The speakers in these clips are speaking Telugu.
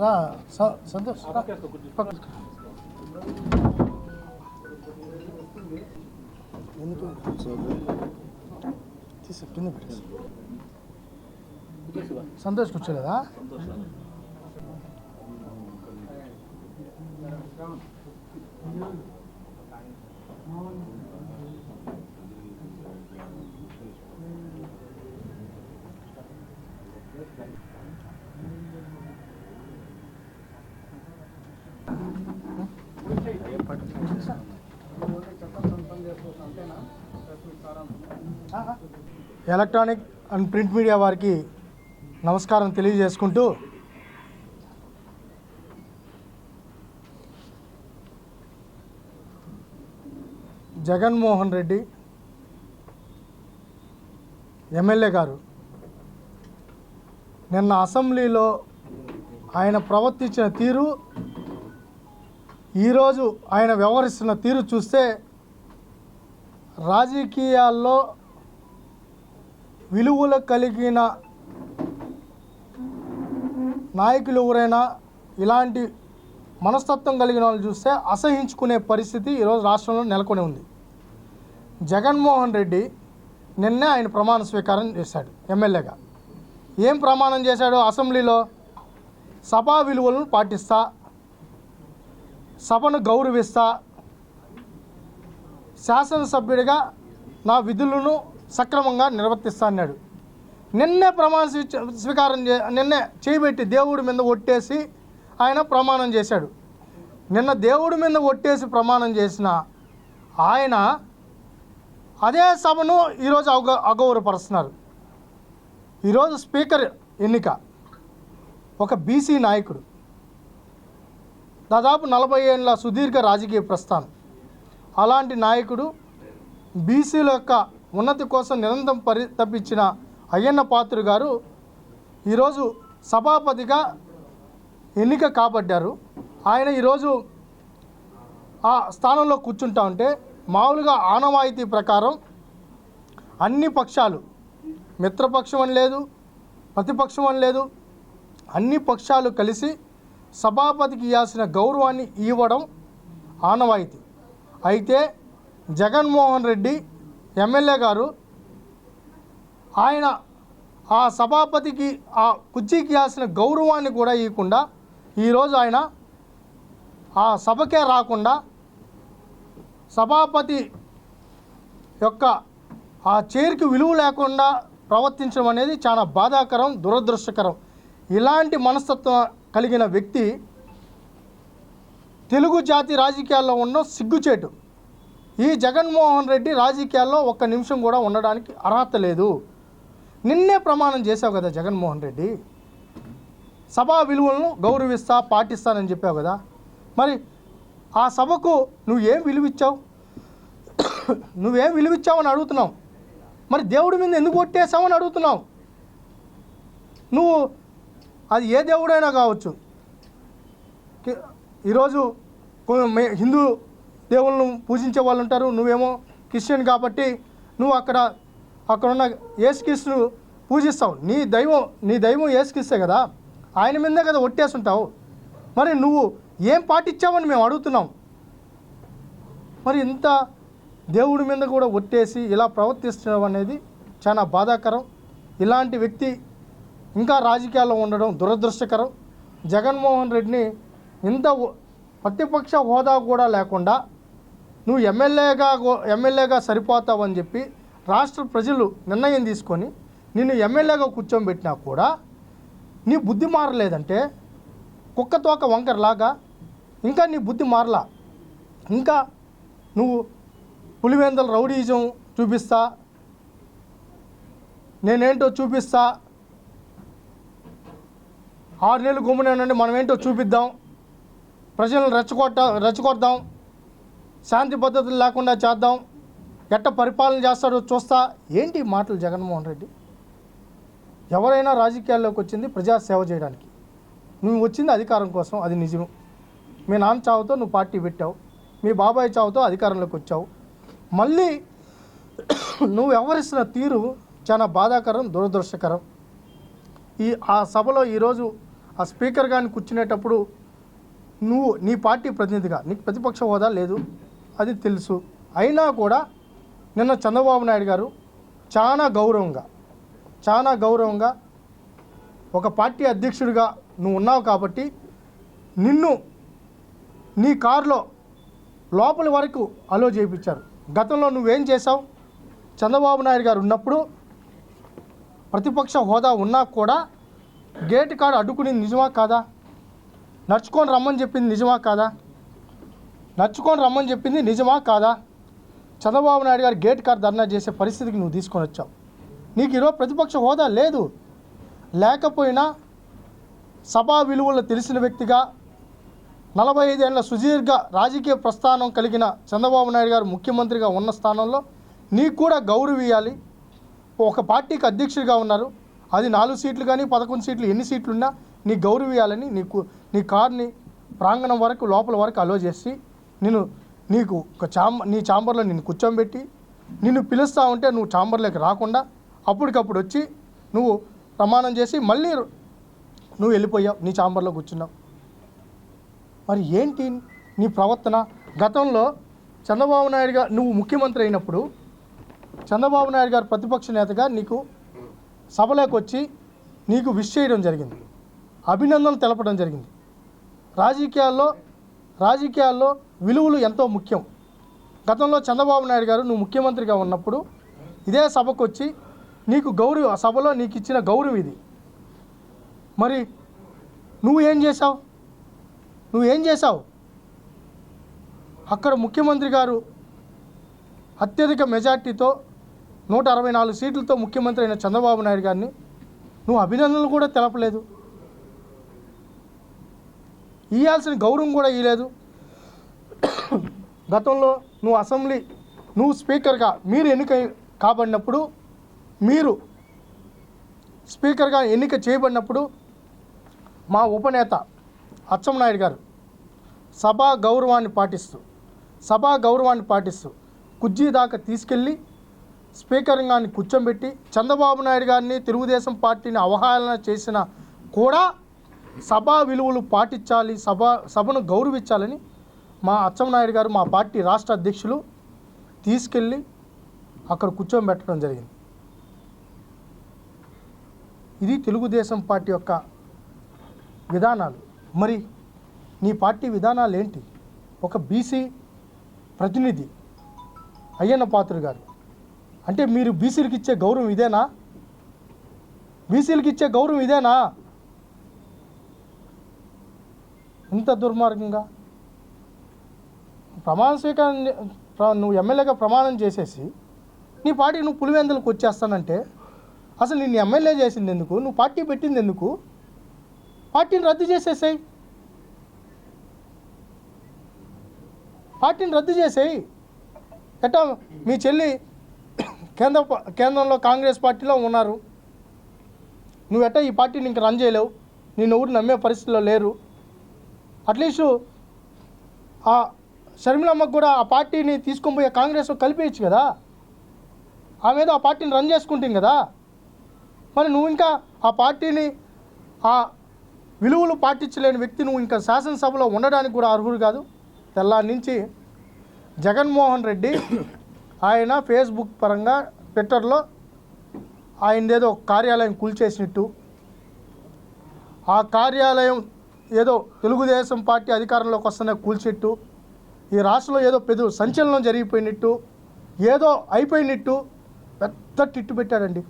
రా సంతోష్. ఎందుకు తీసు కింద పెట్టేసి సంతోష్ కూర్చోలేదా ఎలక్ట్రానిక్ అండ్ ప్రింట్ మీడియా వారికి నమస్కారం తెలియజేసుకుంటూ జగన్మోహన్ రెడ్డి ఎమ్మెల్యే గారు నిన్న అసెంబ్లీలో ఆయన ప్రవర్తించిన తీరు ఈరోజు ఆయన వ్యవహరిస్తున్న తీరు చూస్తే రాజకీయాల్లో విలువలు కలిగిన నాయకులు ఎవరైనా ఇలాంటి మనస్తత్వం కలిగిన వాళ్ళు చూస్తే అసహించుకునే పరిస్థితి ఈరోజు రాష్ట్రంలో నెలకొని ఉంది. జగన్మోహన్ రెడ్డి నిన్నే ఆయన ప్రమాణ స్వీకారం చేశాడు ఎమ్మెల్యేగా. ఏం ప్రమాణం చేశాడు అసెంబ్లీలో? సభా విలువలను పాటిస్తా సభను గౌరవిస్తా శాసనసభ్యుడిగా నా విధులను సక్రమంగా నిర్వర్తిస్తాన్నాడు. నిన్నే ప్రమాణ స్వీకారం చే నిన్నే చేయబెట్టి దేవుడి మీద ఒట్టేసి ఆయన ప్రమాణం చేశాడు. నిన్న దేవుడి మీద ఒట్టేసి ప్రమాణం చేసిన ఆయన అదే సభను ఈరోజు అగ అగౌరవపరుస్తున్నారు. ఈరోజు స్పీకర్ ఎన్నిక. ఒక బీసీ నాయకుడు. దాదాపు నలభై ఏళ్ళ సుదీర్ఘ రాజకీయ ప్రస్థానం. అలాంటి నాయకుడు బీసీల యొక్క ఉన్నతి కోసం నిరంతరం పరి తప్పించిన అయ్యన్న పాత్రుడు గారు ఈరోజు సభాపతిగా ఎన్నిక కాబడ్డారు. ఆయన ఈరోజు ఆ స్థానంలో కూర్చుంటా ఉంటే మామూలుగా ఆనవాయితీ ప్రకారం అన్ని పక్షాలు మిత్రపక్షం అని లేదు ప్రతిపక్షం అని లేదు అన్ని పక్షాలు కలిసి సభాపతికి ఇవ్వాల్సిన గౌరవాన్ని ఇవ్వడం ఆనవాయితీ. అయితే జగన్మోహన్ రెడ్డి ఎమ్మెల్యే గారు ఆయన ఆ సభాపతికి ఆ కుర్చీకి ఇవ్వాల్సిన గౌరవాన్ని కూడా ఇవ్వకుండా ఈరోజు ఆయన ఆ సభకే రాకుండా సభాపతి యొక్క ఆ చైర్కి విలువ లేకుండా ప్రవర్తించడం అనేది చాలా బాధాకరం దురదృష్టకరం. ఇలాంటి మనస్తత్వం కలిగిన వ్యక్తి తెలుగు జాతి రాజకీయాల్లో ఉన్న సిగ్గుచేటు. ఈ జగన్మోహన్ రెడ్డి రాజకీయాల్లో ఒక్క నిమిషం కూడా ఉండడానికి అర్హత లేదు. నిన్నే ప్రమాణం చేసావు కదా జగన్మోహన్ రెడ్డి. సభా విలువలను గౌరవిస్తా పాటిస్తానని చెప్పావు కదా. మరి ఆ సభకు నువ్వు ఏం విలువిచ్చావు? నువ్వేం విలువిచ్చావు అని అడుగుతున్నావు. మరి దేవుడి మీద ఎందుకు అని అడుగుతున్నావు? నువ్వు అది ఏ దేవుడైనా కావచ్చు. ఈరోజు హిందూ దేవుళ్ళను పూజించే వాళ్ళు ఉంటారు నువ్వేమో క్రిస్టియన్ కాబట్టి నువ్వు అక్కడ అక్కడ ఉన్న యేసుక్రీస్తును పూజిస్తావు. నీ దైవం నీ దైవం ఏసుక్రీస్తే కదా? ఆయన మీదే కదా ఒట్టేస్తుంటావు మరి నువ్వు ఏం పాటించావని మేము అడుగుతున్నాం. మరి ఇంత దేవుడి మీద కూడా ఒట్టేసి ఇలా ప్రవర్తిస్తున్నాం అనేది చాలా బాధాకరం. ఇలాంటి వ్యక్తి ఇంకా రాజకీయాల్లో ఉండడం దురదృష్టకరం. జగన్మోహన్ రెడ్డిని ఇంత ప్రతిపక్ష హోదా కూడా లేకుండా నువ్వు ఎమ్మెల్యేగా ఎమ్మెల్యేగా సరిపోతావని చెప్పి రాష్ట్ర ప్రజలు నిర్ణయం తీసుకొని నిన్ను ఎమ్మెల్యేగా కూర్చోబెట్టినా కూడా నీ బుద్ధి మారలేదంటే కుక్కతోక వంకరలాగా ఇంకా నీ బుద్ధి మారలా. ఇంకా నువ్వు పులివెందల రౌడీజం చూపిస్తా నేనేంటో చూపిస్తా ఆరు నెలలు గుమ్మనండి మనం ఏంటో చూపిద్దాం ప్రజలను రెచ్చగొట్ట రెచ్చగొడదాం. శాంతి పద్ధతులు లేకుండా చేద్దాం. ఎట్ట పరిపాలన చేస్తాడో చూస్తా. ఏంటి మాటలు జగన్మోహన్ రెడ్డి? ఎవరైనా రాజకీయాల్లోకి వచ్చింది ప్రజాసేవ చేయడానికి. నువ్వు వచ్చింది అధికారం కోసం అది నిజం. మీ నాన్న చావుతో నువ్వు పార్టీ పెట్టావు. మీ బాబాయ్ చావుతో అధికారంలోకి వచ్చావు. మళ్ళీ నువ్వు వ్యవహరిస్తున్న తీరు చాలా బాధాకరం దురదృష్టకరం. ఈ ఆ సభలో ఈరోజు ఆ స్పీకర్ గారిని కూర్చునేటప్పుడు నువ్వు నీ పార్టీ ప్రతినిధిగా నీకు ప్రతిపక్ష హోదా లేదు. అది తెలుసు. అయినా కూడా నిన్న చంద్రబాబు నాయుడు గారు చాలా గౌరవంగా చాలా గౌరవంగా ఒక పార్టీ అధ్యక్షుడిగా నువ్వు ఉన్నావు కాబట్టి నిన్ను నీ కారులో లోపలి వరకు అలో చేయించారు. గతంలో నువ్వేం చేసావు చంద్రబాబు నాయుడు గారు ఉన్నప్పుడు ప్రతిపక్ష హోదా ఉన్నా కూడా గేట్ కాడ అడ్డుకునేది నిజమా కాదా? నడుచుకొని రమ్మని చెప్పింది నిజమా కాదా? నచ్చుకొని రమ్మని చెప్పింది నిజమా కాదా? చంద్రబాబు నాయుడు గారు గేట్ కార్ ధర్నా చేసే పరిస్థితికి నువ్వు తీసుకొని వచ్చావు. నీకు ఈరోజు ప్రతిపక్ష హోదా లేదు. లేకపోయినా సభా విలువలు తెలిసిన వ్యక్తిగా నలభై ఐదేళ్ళ సుదీర్ఘ రాజకీయ ప్రస్థానం కలిగిన చంద్రబాబు నాయుడు గారు ముఖ్యమంత్రిగా ఉన్న స్థానంలో నీకు కూడా గౌరవియాలి ఒక పార్టీకి అధ్యక్షుడిగా ఉన్నారు. అది నాలుగు సీట్లు కానీ పదకొండు సీట్లు ఎన్ని సీట్లు ఉన్నా నీ గౌరవియాలని నీకు నీ కార్ని ప్రాంగణం వరకు లోపల వరకు అలో చేసి నేను నీకు ఒక చాంబ నీ చాంబర్లో నిన్ను కూర్చోబెట్టి నిన్ను పిలుస్తా ఉంటే నువ్వు చాంబర్లోకి రాకుండా అప్పటికప్పుడు వచ్చి నువ్వు ప్రమాణం చేసి మళ్ళీ నువ్వు వెళ్ళిపోయావు నీ చాంబర్లో కూర్చున్నావు. మరి ఏంటి నీ ప్రవర్తన? గతంలో చంద్రబాబు నాయుడు గారు నువ్వు ముఖ్యమంత్రి అయినప్పుడు చంద్రబాబు నాయుడు గారు ప్రతిపక్ష నేతగా నీకు సభలోకి వచ్చి నీకు విష్ చేయడం జరిగింది. అభినందనలు తెలపడం జరిగింది. రాజకీయాల్లో రాజకీయాల్లో విలువలు ఎంతో ముఖ్యం. గతంలో చంద్రబాబు నాయుడు గారు నువ్వు ముఖ్యమంత్రిగా ఉన్నప్పుడు ఇదే సభకు వచ్చి నీకు గౌరవ ఆ సభలో నీకు ఇచ్చిన గౌరవం ఇది. మరి నువ్వు ఏం చేసావు ఏం చేసావు అక్కడ ముఖ్యమంత్రి గారు అత్యధిక మెజార్టీతో నూట అరవై నాలుగు సీట్లతో ముఖ్యమంత్రి అయిన చంద్రబాబు నాయుడు గారిని నువ్వు అభినందనలు కూడా తెలపలేదు. ఇవ్వాల్సిన గౌరవం కూడా ఇవ్వలేదు గతంలో నువ్వు అసెంబ్లీ నువ్వు స్పీకర్గా మీరు ఎన్నిక కాబడినప్పుడు మీరు స్పీకర్గా ఎన్నిక చేయబడినప్పుడు మా ఉపనేత అచ్చెన్నాయుడు గారు సభా గౌరవాన్ని పాటిస్తూ సభా గౌరవాన్ని పాటిస్తూ కుర్జీ దాకా తీసుకెళ్ళి స్పీకర్ గారిని కూర్చోబెట్టి చంద్రబాబు నాయుడు గారిని తెలుగుదేశం పార్టీని అవహేళన చేసిన కూడా సభా విలువలు పాటించాలి సభ సభను గౌరవించాలని మా అచ్చెన్నాయుడు గారు మా పార్టీ రాష్ట్ర అధ్యక్షులు తీసుకెళ్ళి అక్కడ కూర్చోబెట్టడం జరిగింది. ఇది తెలుగుదేశం పార్టీ యొక్క విధానాలు. మరి నీ పార్టీ విధానాలు ఏంటి? ఒక బీసీ ప్రతినిధి అయ్యన్న పాత్రుడు గారు అంటే మీరు బీసీలకు ఇచ్చే గౌరవం ఇదేనా? బీసీలకు ఇచ్చే గౌరవం ఇదేనా? ఇంత దుర్మార్గంగా? ప్రమాణ స్వీకారం నువ్వు ఎమ్మెల్యేగా ప్రమాణం చేసేసి నీ పార్టీ నువ్వు పులివెందులకు వచ్చేస్తానంటే అసలు నిన్ను ఎమ్మెల్యే చేసింది ఎందుకు? నువ్వు పార్టీ పెట్టింది ఎందుకు? పార్టీని రద్దు చేసేసాయి. పార్టీని రద్దు చేసేయి. ఎట్టా మీ చెల్లి కేంద్ర ప- కేంద్రంలో కాంగ్రెస్ పార్టీలో ఉన్నారు. నువ్వు ఎట్టా ఈ పార్టీని ఇంక రన్ చేయలేవు? నేను ఎవరు నమ్మే పరిస్థితిలో లేరు. అట్లీస్ట్ ఆ షర్మిలమ్మకు కూడా ఆ పార్టీని తీసుకొని పోయి కాంగ్రెస్ కలిపేయచ్చు కదా. ఆమె ఏదో ఆ పార్టీని రన్ చేసుకుంటుంది కదా. మరి నువ్వు ఇంకా ఆ పార్టీని ఆ విలువలు పాటించలేని వ్యక్తి నువ్వు ఇంకా శాసనసభలో ఉండడానికి కూడా అర్హుడు కాదు. తెల్లారి నుంచి జగన్మోహన్ రెడ్డి ఆయన ఫేస్బుక్ పరంగా ట్విట్టర్లో ఆయనదేదో ఒక కార్యాలయం కూల్చేసినట్టు. ఆ కార్యాలయం ఏదో తెలుగుదేశం పార్టీ అధికారంలోకి వస్తున్న కూల్చిట్టు ఈ రాష్ట్రంలో ఏదో పెద్ద సంచలనం జరిగిపోయినట్టు ఏదో అయిపోయినట్టు పెద్ద టిట్టు పెట్టాడండి.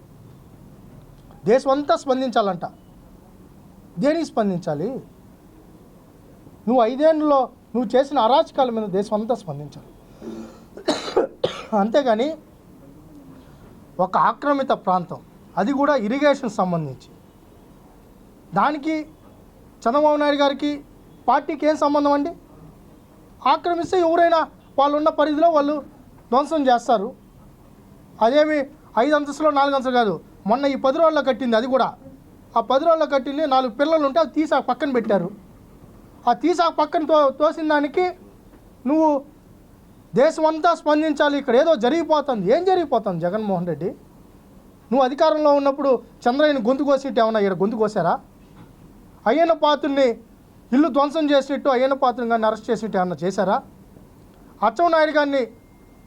దేశం అంతా స్పందించాలంట. దేనికి స్పందించాలి? నువ్వు ఐదేళ్ళలో నువ్వు చేసిన అరాచకాల మీద దేశం అంతా స్పందించాలి. అంతేగాని ఒక ఆక్రమిత ప్రాంతం అది కూడా ఇరిగేషన్ సంబంధించి. దానికి చంద్రబాబు నాయుడు గారికి పార్టీకి ఏం సంబంధం అండి? ఆక్రమిస్తే ఎవరైనా వాళ్ళు ఉన్న పరిధిలో వాళ్ళు ధ్వంసం చేస్తారు. అదేమి ఐదు అంతస్తులో నాలుగు అంతస్తులు కాదు. మొన్న ఈ పది రోజుల్లో కట్టింది అది కూడా. ఆ పది రోజుల్లో కట్టింది నాలుగు పిల్లలు ఉంటే అది తీసి పక్కన పెట్టారు. ఆ తీసి పక్కన తో తోసిన దానికి నువ్వు దేశం అంతా స్పందించాలి. ఇక్కడ ఏదో జరిగిపోతుంది. ఏం జరిగిపోతుంది జగన్మోహన్ రెడ్డి? నువ్వు అధికారంలో ఉన్నప్పుడు చంద్రయ్యని గొంతు కోసినట్టు ఏమన్నా ఇక్కడ గొంతు కోసారా? అయ్యన పాత్రుని ఇల్లు ధ్వంసం చేసినట్టు అయ్యన పాత్రుని కానీ అరెస్ట్ చేసినట్టు ఏమన్నా చేశారా? అచ్చెన్నాయుడు గారిని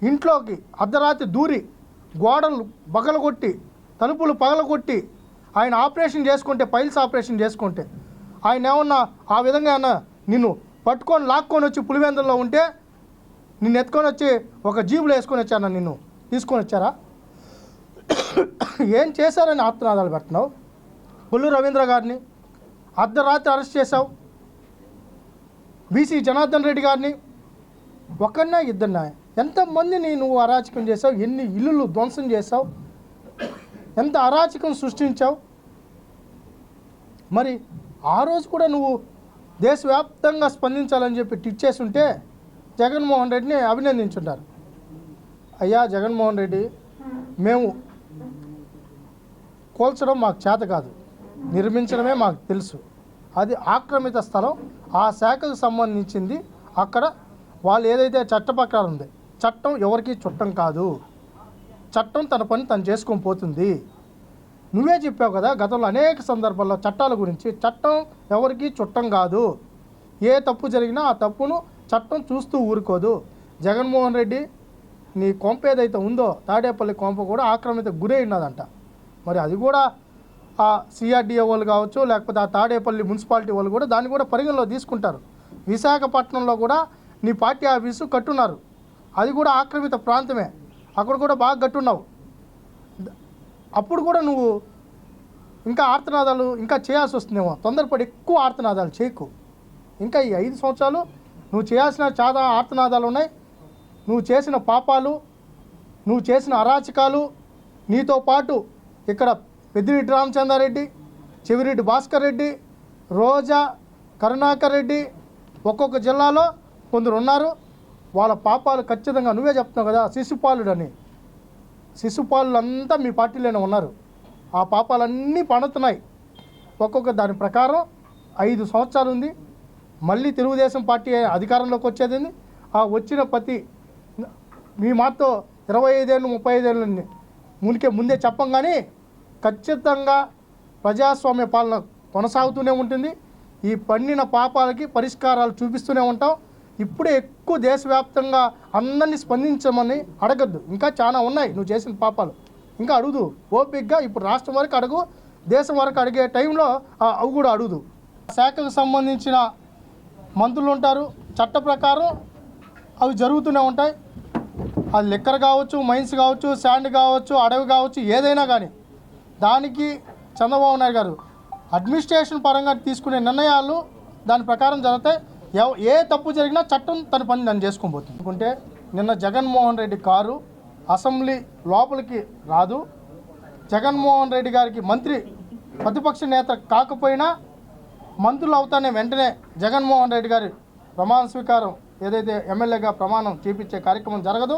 ఇంట్లోకి అర్ధరాత్రి దూరి గోడలు బగలగొట్టి తలుపులు పగలగొట్టి ఆయన ఆపరేషన్ చేసుకుంటే పైల్స్ ఆపరేషన్ చేసుకుంటే ఆయన ఏమన్నా ఆ విధంగా ఏమన్నా నిన్ను పట్టుకొని లాక్కొని వచ్చి పులివెందుల్లో ఉంటే నిన్ను ఎత్తుకొని వచ్చి ఒక జీబులో వేసుకొని వచ్చాను నిన్ను? తీసుకొని వచ్చారా? ఏం చేశారని ఆత్మనాదాలు పెడుతున్నావు? పుల్లు రవీంద్ర గారిని అర్ధరాత్రి అరెస్ట్ చేశావు. బీసీ జనార్దన్ రెడ్డి గారిని ఒకన్నా ఇద్దరినా. ఎంతమందిని నువ్వు అరాచకం చేసావు ఎన్ని ఇల్లులు ధ్వంసం చేసావు ఎంత అరాచకం సృష్టించావు? మరి ఆ రోజు కూడా నువ్వు దేశవ్యాప్తంగా స్పందించాలని చెప్పి టిట్ చేసి ఉంటే జగన్మోహన్ రెడ్డిని అభినందించుంటారు. అయ్యా జగన్మోహన్ రెడ్డి మేము కోల్చడం మాకు చేత కాదు. నిర్మించడమే మాకు తెలుసు. అది ఆక్రమిత స్థలం. ఆ శాఖకు సంబంధించింది అక్కడ వాళ్ళు ఏదైతే చట్ట ప్రకారం ఉంది చట్టం ఎవరికి చుట్టం కాదు. చట్టం తన పని తను చేసుకొని పోతుంది. నువ్వే చెప్పావు కదా గతంలో అనేక సందర్భాల్లో చట్టాల గురించి చట్టం ఎవరికి చుట్టం కాదు. ఏ తప్పు జరిగినా ఆ తప్పును చట్టం చూస్తూ ఊరుకోదు. జగన్మోహన్ రెడ్డి నీ కొంప ఏదైతే ఉందో తాడేపల్లి కొంప కూడా ఆక్రమిత గురై ఉన్నదంట. మరి అది కూడా ఆ సిఆర్డిఏ వాళ్ళు కావచ్చు లేకపోతే ఆ తాడేపల్లి మున్సిపాలిటీ వాళ్ళు కూడా దాన్ని కూడా పరిగణలో తీసుకుంటారు. విశాఖపట్నంలో కూడా నీ పార్టీ ఆఫీసు కట్టున్నారు. అది కూడా ఆక్రమిత ప్రాంతమే. అక్కడ కూడా బాగా కట్టున్నావు అప్పుడు కూడా నువ్వు ఇంకా ఆర్తనాదాలు ఇంకా చేయాల్సి వస్తుందేమో. తొందరపడి ఎక్కువ ఆర్తనాదాలు చేయకు. ఇంకా ఈ ఐదు సంవత్సరాలు నువ్వు చేయాల్సిన చాలా ఆర్తనాదాలు ఉన్నాయి. నువ్వు చేసిన పాపాలు నువ్వు చేసిన అరాచకాలు నీతో పాటు ఇక్కడ పెద్దిరెడ్డి రామచంద్రారెడ్డి చెవిరెడ్డి భాస్కర్ రెడ్డి రోజా కరుణాకర్ రెడ్డి ఒక్కొక్క జిల్లాలో కొందరు ఉన్నారు. వాళ్ళ పాపాలు ఖచ్చితంగా నువ్వే చెప్తున్నావు కదా శిశుపాలుడని. శిశుపాలులంతా మీ పార్టీలోనే ఉన్నారు. ఆ పాపాలన్నీ పండుతున్నాయి. ఒక్కొక్క దాని ప్రకారం ఐదు సంవత్సరాలు ఉంది. మళ్ళీ తెలుగుదేశం పార్టీ అధికారంలోకి వచ్చేది ఆ వచ్చిన ప్రతి మీ మాతో ఇరవై ఐదేళ్ళు ముప్పై ఐదేళ్ళు మునికే ముందే చెప్పం కానీ ఖచ్చితంగా ప్రజాస్వామ్య పాలన కొనసాగుతూనే ఉంటుంది. ఈ పండిన పాపాలకి పరిష్కారాలు చూపిస్తూనే ఉంటాం. ఇప్పుడే ఎక్కువ దేశవ్యాప్తంగా అందరినీ స్పందించమని అడగద్దు. ఇంకా చాలా ఉన్నాయి. నువ్వు చేసిన పాపాలు. ఇంకా అడుగుదు ఓపిక్గా ఇప్పుడు రాష్ట్రం వరకు అడుగు. దేశం వరకు అడిగే టైంలో ఆ, అవి కూడా అడుగుదు శాఖకు సంబంధించిన మంత్రులు ఉంటారు. చట్ట ప్రకారం అవి జరుగుతూనే ఉంటాయి. అది లిక్కర్ కావచ్చు మైన్స్ కావచ్చు శాండ్ కావచ్చు అడవి కావచ్చు ఏదైనా కానీ. దానికి చంద్రబాబు నాయుడు గారు అడ్మినిస్ట్రేషన్ పరంగా తీసుకునే నిర్ణయాలు దాని ప్రకారం జరిగితే ఏ తప్పు జరిగినా చట్టం తన పని దాన్ని చేసుకోబోతుంది పోతుంది. అనుకుంటే నిన్న జగన్మోహన్ రెడ్డి కారు అసెంబ్లీ లోపలికి రాదు. జగన్మోహన్ రెడ్డి గారికి మంత్రి ప్రతిపక్ష నేత కాకపోయినా మంత్రులు అవుతానే వెంటనే జగన్మోహన్ రెడ్డి గారి ప్రమాణ స్వీకారం ఏదైతే ఎమ్మెల్యేగా ప్రమాణం చేపించే కార్యక్రమం జరగదు.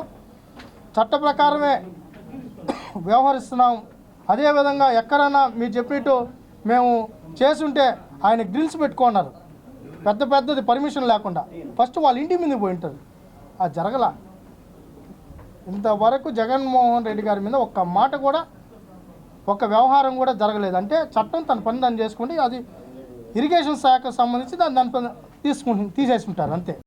చట్ట ప్రకారమే వ్యవహరిస్తున్నాం. అదేవిధంగా ఎక్కడైనా మీరు చెప్పినట్టు మేము చేసుంటే ఆయన గ్రిల్స్ పెట్టుకున్నారు. పెద్ద పెద్దది పర్మిషన్ లేకుండా. ఫస్ట్ వాళ్ళ ఇంటి మీద పోయి ఉంటారు. అది జరగల. ఇంతవరకు జగన్మోహన్ రెడ్డి గారి మీద ఒక్క మాట కూడా ఒక్క వ్యవహారం కూడా జరగలేదు. అంటే చట్టం తన పని దాన్ని చేసుకుంటే అది ఇరిగేషన్ శాఖకు సంబంధించి దాన్ని దాని పని తీసుకుంటు తీసేసుకుంటారు అంతే.